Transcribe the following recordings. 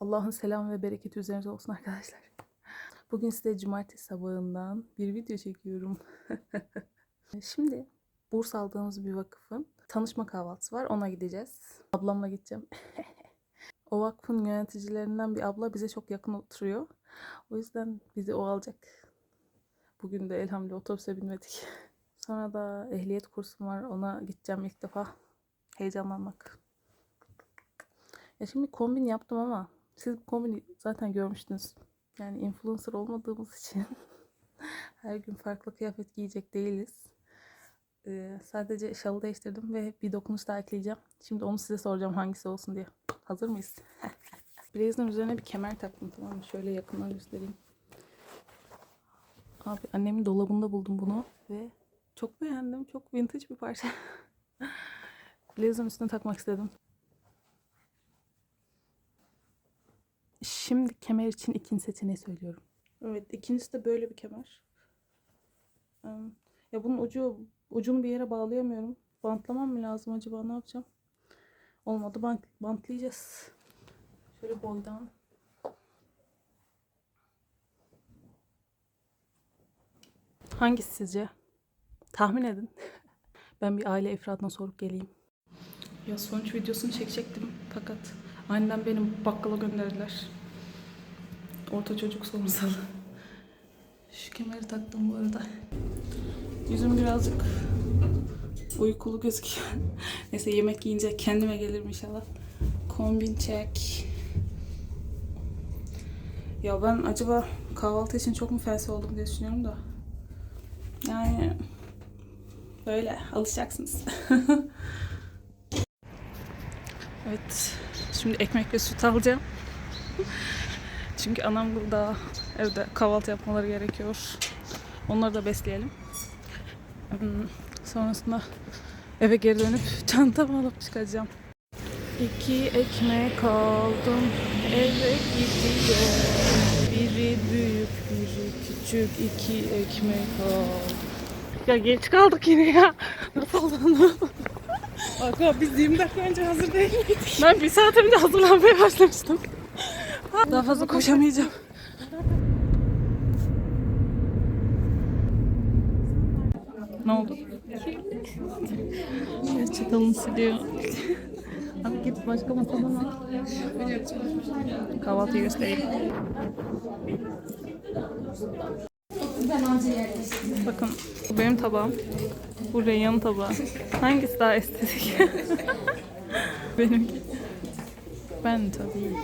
Allah'ın selam ve bereketi üzerinize olsun arkadaşlar. Bugün size cumartesi sabahından bir video çekiyorum. Şimdi burs aldığımız bir vakıfın tanışma kahvaltısı var. Ona gideceğiz. Ablamla gideceğim. o vakfın yöneticilerinden bir abla bize çok yakın oturuyor. O yüzden bizi o alacak. Bugün de elhamdülillah otobüse binmedik. Sonra da ehliyet kursum var. Ona gideceğim ilk defa. Heyecanlanmak. Ya şimdi kombin yaptım ama siz kombini zaten görmüştünüz. Yani influencer olmadığımız için her gün farklı kıyafet giyecek değiliz. Ee, sadece şalı değiştirdim ve bir dokunuş daha ekleyeceğim. Şimdi onu size soracağım hangisi olsun diye. Hazır mıyız? Blazerin üzerine bir kemer taktım tamam mı? Şöyle yakından göstereyim. Abi annemin dolabında buldum bunu ve çok beğendim. Çok vintage bir parça. Blazer'ın üstüne takmak istedim. Şimdi kemer için ikinci seçeneği söylüyorum. Evet ikincisi de böyle bir kemer. Ya bunun ucu ucunu bir yere bağlayamıyorum. Bantlamam mı lazım acaba ne yapacağım? Olmadı bant, bantlayacağız. Şöyle boydan. Hangisi sizce? Tahmin edin. Ben bir aile efradına sorup geleyim. Ya sonuç videosunu çekecektim fakat aniden benim bakkala gönderdiler. Orta çocuk sorunsalı. Şu kemeri taktım bu arada. Yüzüm birazcık uykulu gözüküyor. Neyse yemek yiyince kendime gelirim inşallah. Kombin çek. Ya ben acaba kahvaltı için çok mu felsefe oldum diye düşünüyorum da. Yani böyle alışacaksınız. evet. Şimdi ekmek ve süt alacağım. Çünkü anam burada evde kahvaltı yapmaları gerekiyor. Onları da besleyelim. Hmm, Sonrasında eve geri dönüp çantamı alıp çıkacağım. İki ekmek aldım eve gidiyor. Biri büyük biri küçük iki ekmek aldım. Ya geç kaldık yine ya. Nasıl olduğunu. Aga biz 20 dakika önce hazır değil miydik? Ben bir saat önce hazırlanmaya başlamıştım. Daha fazla koşamayacağım. Ne oldu? Çatalını siliyor. Abi git başka masadan al. Kahvaltıyı göstereyim. Bakın bu benim tabağım. Bu Reyhan'ın tabağı. Hangisi daha estetik? Benimki. Ben tabii.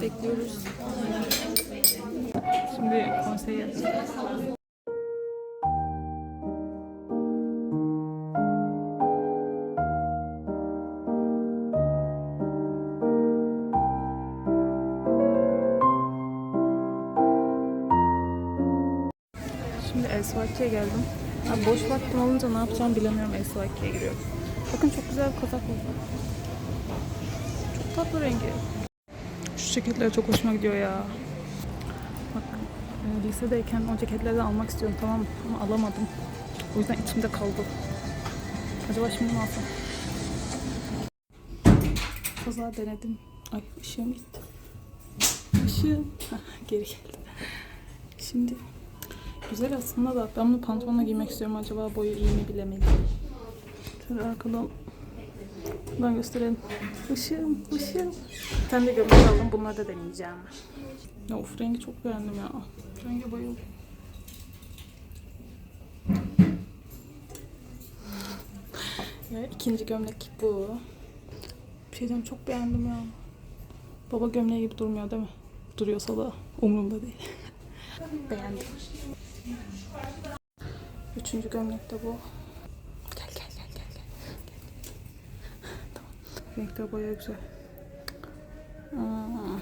Bekliyoruz. Şimdi konseye Elsivak'ya geldim. Abi boş vaktim olunca ne yapacağım bilemiyorum Elsivak'ya giriyorum. Bakın çok güzel bir kazak oldu. Çok tatlı rengi. Şu ceketler çok hoşuma gidiyor ya. Bak e, lisedeyken o ceketlerden almak istiyorum tamam? Ama alamadım. O yüzden içimde kaldı. Acaba şimdi mi alsam? Kazağı denedim. Ay ışığım gitti. Işığım. Geri geldi. Şimdi Güzel aslında da ben bunu pantolonla giymek istiyorum. Acaba boyu iyi mi bilemedim. Şöyle arkadan buradan gösterelim. Işığım, ışığım. Bir tane de gömlek aldım. Bunları da deneyeceğim. Ya of rengi çok beğendim ya. Rengi bayıldım. Ya ikinci gömlek bu. Bir şey çok beğendim ya. Baba gömleği gibi durmuyor değil mi? Duruyorsa da umurumda değil. beğendim. Üçüncü gömlek de bu. Gel gel gel gel gel. gel. tamam. Renkler bayağı güzel. Aa,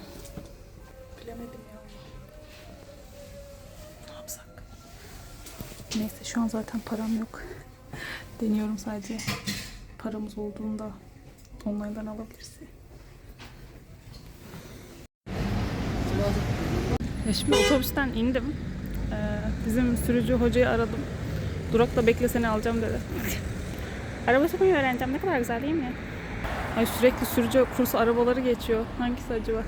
bilemedim ya. Ne yapsak? Neyse şu an zaten param yok. Deniyorum sadece. Paramız olduğunda online'dan alabiliriz. Ya şimdi otobüsten indim. Bizim sürücü hocayı aradım. Durakta bekle seni alacağım dedi. Araba sürmeyi öğreneceğim. Ne kadar güzel değil mi? Ay sürekli sürücü kursu arabaları geçiyor. Hangisi acaba?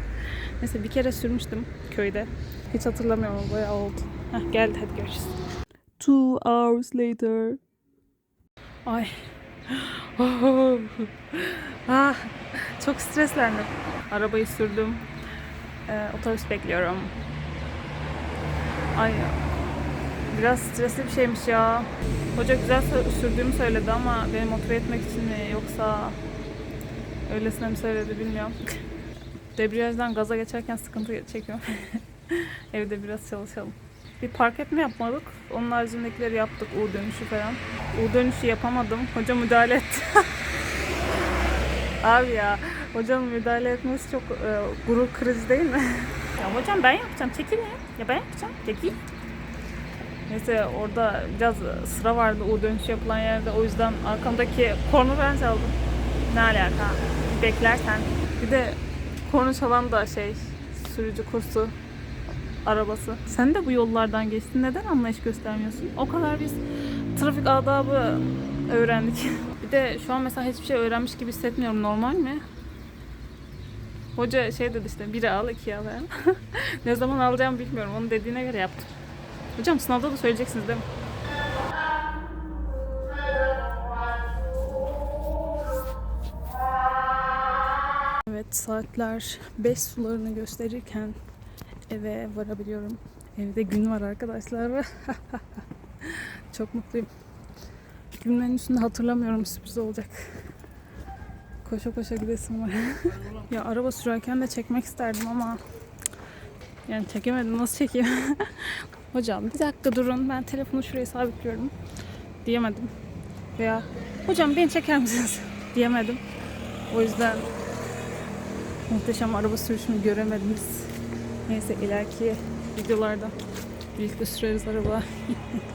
Neyse bir kere sürmüştüm köyde. Hiç hatırlamıyorum bayağı oldu. Heh, geldi hadi görüşürüz. Two hours later. Ay. ah, çok streslendim. Arabayı sürdüm. Ee, otobüs bekliyorum. Ay biraz stresli bir şeymiş ya. Hoca güzel sürdüğümü söyledi ama beni motive etmek için mi yoksa öylesine mi söyledi bilmiyorum. Debriyajdan gaza geçerken sıkıntı çekiyorum. Evde biraz çalışalım. Bir park etme yapmadık. Onun haricindekileri yaptık. U dönüşü falan. U dönüşü yapamadım. Hoca müdahale etti. Abi ya hocanın müdahale etmesi çok e, gurur krizi değil mi? ya hocam ben yapacağım çekil ya. Ben yapacağım çekil. Neyse orada biraz sıra vardı U dönüşü yapılan yerde. O yüzden arkamdaki kornu ben çaldım. Ne alaka? Beklerken. Bir de kornu çalan da şey sürücü kursu arabası. Sen de bu yollardan geçtin. Neden anlayış göstermiyorsun? O kadar biz trafik adabı öğrendik. Bir de şu an mesela hiçbir şey öğrenmiş gibi hissetmiyorum. Normal mi? Hoca şey dedi işte biri al iki al. ne zaman alacağım bilmiyorum. Onun dediğine göre yaptım. Hocam sınavda da söyleyeceksiniz değil mi? Evet saatler 5 sularını gösterirken eve varabiliyorum. Evde gün var arkadaşlar. Çok mutluyum. Günlerin üstünde hatırlamıyorum sürpriz olacak. Koşa koşa gidesim var. ya araba sürerken de çekmek isterdim ama yani çekemedim. Nasıl çekeyim? Hocam bir dakika durun ben telefonu şuraya sabitliyorum diyemedim. Veya hocam beni çeker misiniz diyemedim. O yüzden muhteşem araba sürüşümü göremediniz. Neyse ileriki videolarda birlikte süreriz araba.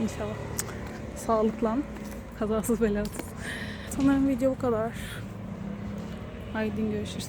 İnşallah. Sağlıkla, kazasız belasız. Sanırım video bu kadar. Haydi görüşürüz.